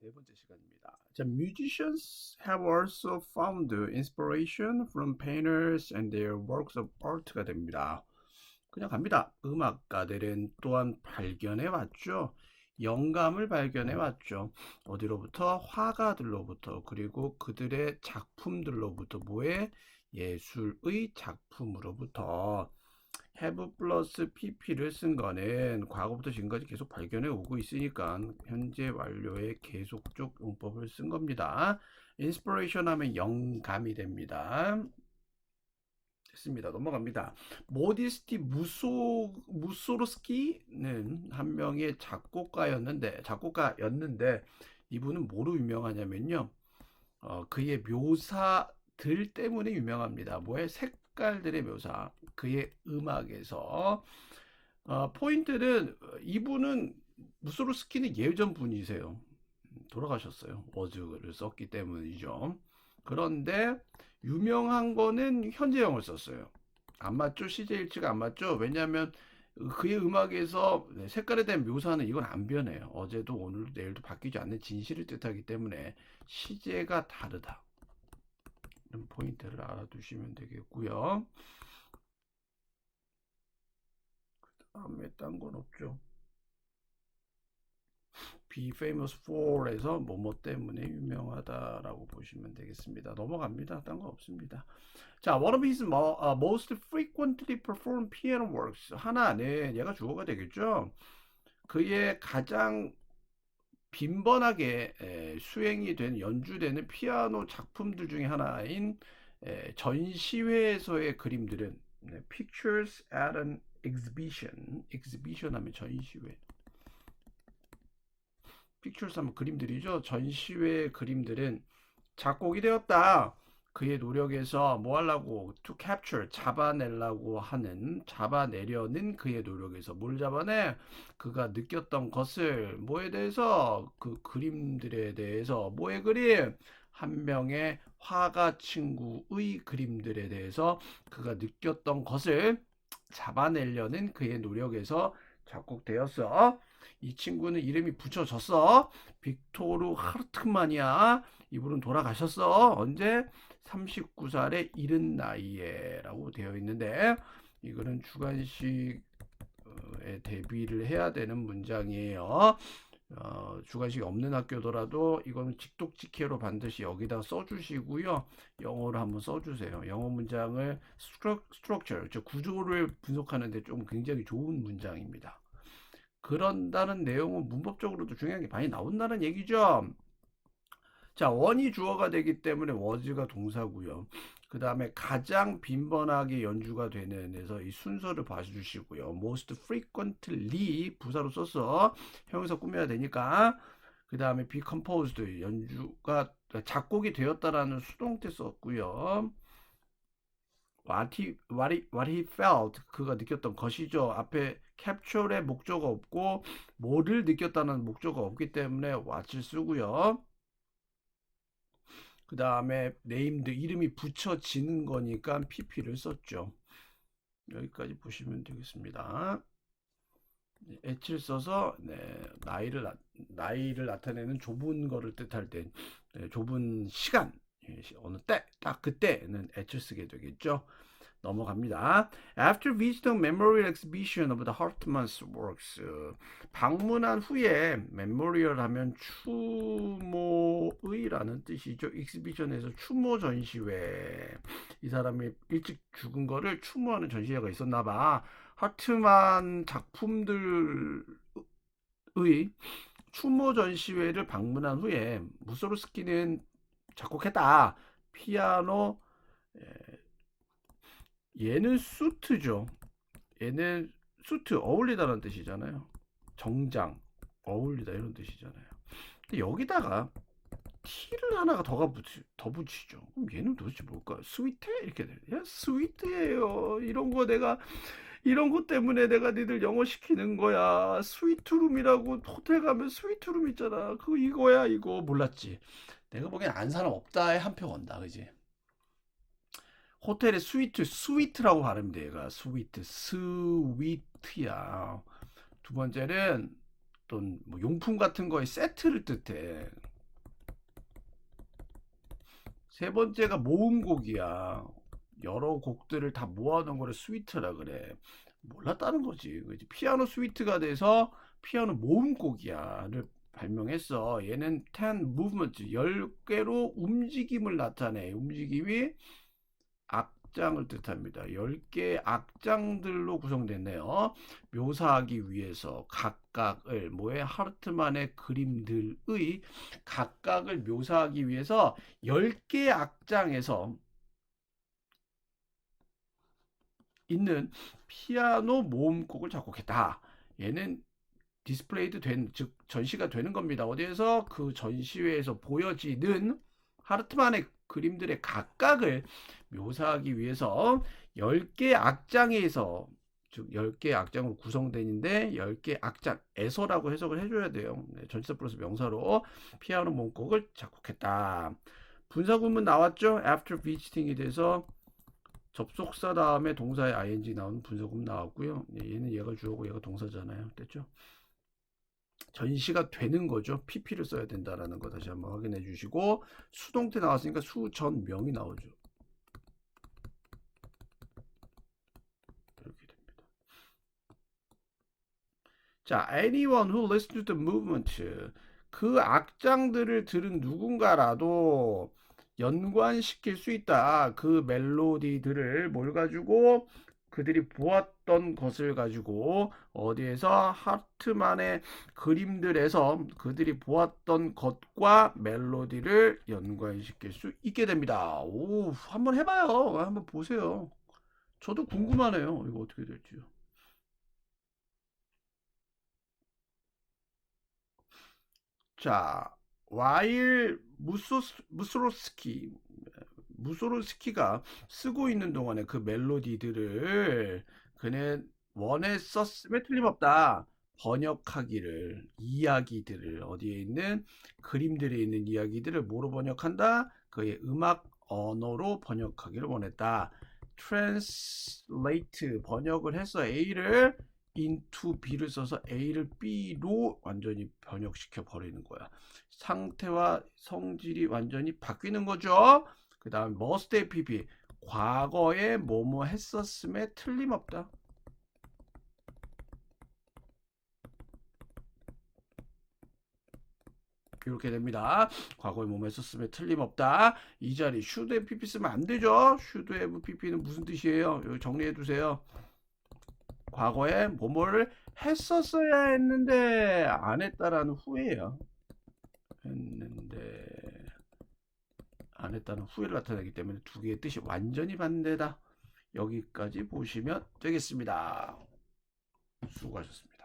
세 번째 시간입니다. 자, musicians have also found inspiration from painters and their works of art가 됩니다. 그냥 갑니다. 음악가들은 또한 발견해 왔죠. 영감을 발견해 왔죠. 어디로부터? 화가들로부터 그리고 그들의 작품들로부터 뭐의 예술의 작품으로부터 have 플러스 pp를 쓴 거는 과거부터 지금까지 계속 발견해 오고 있으니까 현재 완료의 계속적 용법을 쓴 겁니다. inspiration 하면 영감이 됩니다. 됐습니다. 넘어갑니다. 모디스티 무소 무소르스키는 한 명의 작곡가였는데 작곡가였는데 이분은 뭐로 유명하냐면요. 어, 그의 묘사들 때문에 유명합니다. 뭐의 색 깔들의 묘사, 그의 음악에서 어, 포인트는 이분은 무소르스키는 예전 분이세요. 돌아가셨어요. 워즈를 썼기 때문이죠. 그런데 유명한 거는 현재형을 썼어요. 안 맞죠? 시제 일치가 안 맞죠? 왜냐하면 그의 음악에서 색깔에 대한 묘사는 이건 안 변해요. 어제도 오늘도 내일도 바뀌지 않는 진실을 뜻하기 때문에 시제가 다르다. 포인트를 알아두시면 되겠고요. 그 다음에 딴 건 없죠. be famous for에서 뭐뭐 때문에 유명하다라고 보시면 되겠습니다. 넘어갑니다. 딴 거 없습니다. 자, one of his uh, most frequently performed piano works 하나는 얘가 주어가 되겠죠. 그의 가장 빈번하게 에, 수행이 된 연주되는 피아노 작품들 중에 하나인 에, 전시회에서의 그림들은 네, pictures at an exhibition, exhibition 하면 전시회. 픽처스 하면 그림들이죠. 전시회 그림들은 작곡이 되었다. 그의 노력에서 뭐 하려고 to capture 잡아내려고 하는 잡아내려는 그의 노력에서 뭘 잡아내? 그가 느꼈던 것을 뭐에 대해서 그 그림들에 대해서 뭐의 그림? 한 명의 화가 친구의 그림들에 대해서 그가 느꼈던 것을 잡아내려는 그의 노력에서 작곡되었어. 이 친구는 이름이 붙여졌어. 빅토르 하르트만이야. 이분은 돌아가셨어. 언제? 39살의 이른 나이에 라고 되어 있는데 이거는 주관식에 대비를 해야 되는 문장이에요. 어, 주관식이 없는 학교더라도 이거는 직독직해로 반드시 여기다 써주시고요. 영어로 한번 써주세요. 영어 문장을 스트럭처, 즉 구조를 분석하는데 좀 굉장히 좋은 문장입니다. 그런다는 내용은 문법적으로도 중요한 게 많이 나온다는 얘기죠. 자, 원이 주어가 되기 때문에 was가 동사고요. 그 다음에 가장 빈번하게 연주가 되는 데서 이 순서를 봐주시고요. most frequently 부사로 써서 형용사 꾸며야 되니까 그 다음에 be composed 연주가 작곡이 되었다라는 수동태 썼고요. what he, what he, what he felt 그가 느꼈던 것이죠. 앞에 capture의 목적어 없고 뭐를 느꼈다는 목적어 없기 때문에 what을 쓰고요. 그 다음에 named 이름이 붙여지는 거니까 pp를 썼죠. 여기까지 보시면 되겠습니다. h를 써서 네, 나이를 나, 나이를 나타내는 좁은 거를 뜻할 때 네, 좁은 시간 예, 어느 때 딱 그때는 h를 쓰게 되겠죠. 넘어갑니다. After visiting memorial exhibition of the Hartmann's works, 방문한 후에 memorial 하면 추모의라는 뜻이죠. exhibition에서 추모 전시회. 이 사람이 일찍 죽은 거를 추모하는 전시회가 있었나 봐. 하트만 작품들의 추모 전시회를 방문한 후에 무소르스키는 작곡했다. 피아노 얘는 수트죠. 얘는 수트 어울리다는 뜻이잖아요. 정장 어울리다 이런 뜻이잖아요. 근데 여기다가 T를 하나가 더가 붙이, 더 붙이죠. 그럼 얘는 도대체 뭘까? 스위트 이렇게 돼. 야 스위트예요. 이런 거 내가 이런 것 때문에 내가 니들 영어 시키는 거야. 스위트룸이라고 호텔 가면 스위트룸 있잖아. 그거 이거야 이거 몰랐지. 내가 보기엔 안 사람 없다에 한 표 건다, 그지? 호텔의 스위트, 스위트라고 발음돼, 얘가. 스위트, 스위트야. 두 번째는 어떤 뭐 용품 같은 거의 세트를 뜻해. 세 번째가 모음곡이야. 여러 곡들을 다 모아놓은 거를 스위트라 그래. 몰랐다는 거지. 그지? 피아노 스위트가 돼서 피아노 모음곡이야를 발명했어. 얘는 10 movement, 10개로 움직임을 나타내. 움직임이 악장을 뜻합니다. 10개의 악장들로 구성됐네요. 묘사하기 위해서 각각을 뭐의 하르트만의 그림들의 각각을 묘사하기 위해서 10개의 악장에서 있는 피아노 모음곡을 작곡했다. 얘는 디스플레이드 된, 즉 전시가 되는 겁니다. 어디에서 그 전시회에서 보여지는 하르트만의 그림들의 각각을 묘사하기 위해서 10개 악장에서 즉 10개 악장으로 구성되는데 10개 악장에서라고 해석을 해줘야 돼요. 네, 전치사 플러스 명사로 피아노 모음곡을 작곡했다. 분사구문 나왔죠? after visiting이 돼서 접속사 다음에 동사의 ing 나오는 분사구문 나왔고요. 네, 얘는 얘가 주어고 얘가 동사잖아요. 됐죠? 전시가 되는 거죠. pp를 써야 된다라는 거 다시 한번 확인해 주시고 수동태 나왔으니까 수전명이 나오죠. 이렇게 됩니다. 자, anyone who listens to the movement 그 악장들을 들은 누군가라도 연관시킬 수 있다. 그 멜로디들을 뭘 가지고 그들이 보았던 것을 가지고 어디에서 하트만의 그림들에서 그들이 보았던 것과 멜로디를 연관시킬 수 있게 됩니다. 오, 한번 해봐요. 한번 보세요. 저도 궁금하네요. 이거 어떻게 될지요. 자, 와일 무소스, 무소로스키 무소로스키가 쓰고 있는 동안에 그 멜로디들을 그는 원했었음에 틀림없다. 번역하기를 이야기들을 어디에 있는 그림들에 있는 이야기들을 뭐로 번역한다? 그의 음악 언어로 번역하기를 원했다. translate 번역을 해서 A를 into B를 써서 A를 B로 완전히 번역시켜 버리는 거야. 상태와 성질이 완전히 바뀌는 거죠. 그 다음 must의 pp 과거에 뭐뭐 했었음에 틀림없다. 이렇게 됩니다. 과거에 뭐뭐 했었음에 틀림없다. 이 자리 have pp 쓰면 안 되죠. have pp는 무슨 뜻이에요? 여기 정리해 두세요. 과거에 뭐뭐를 했었어야 했는데 안 했다라는 후회예요. 했는데 안 했다는 후회를 나타내기 때문에 두 개의 뜻이 완전히 반대다. 여기까지 보시면 되겠습니다. 수고하셨습니다.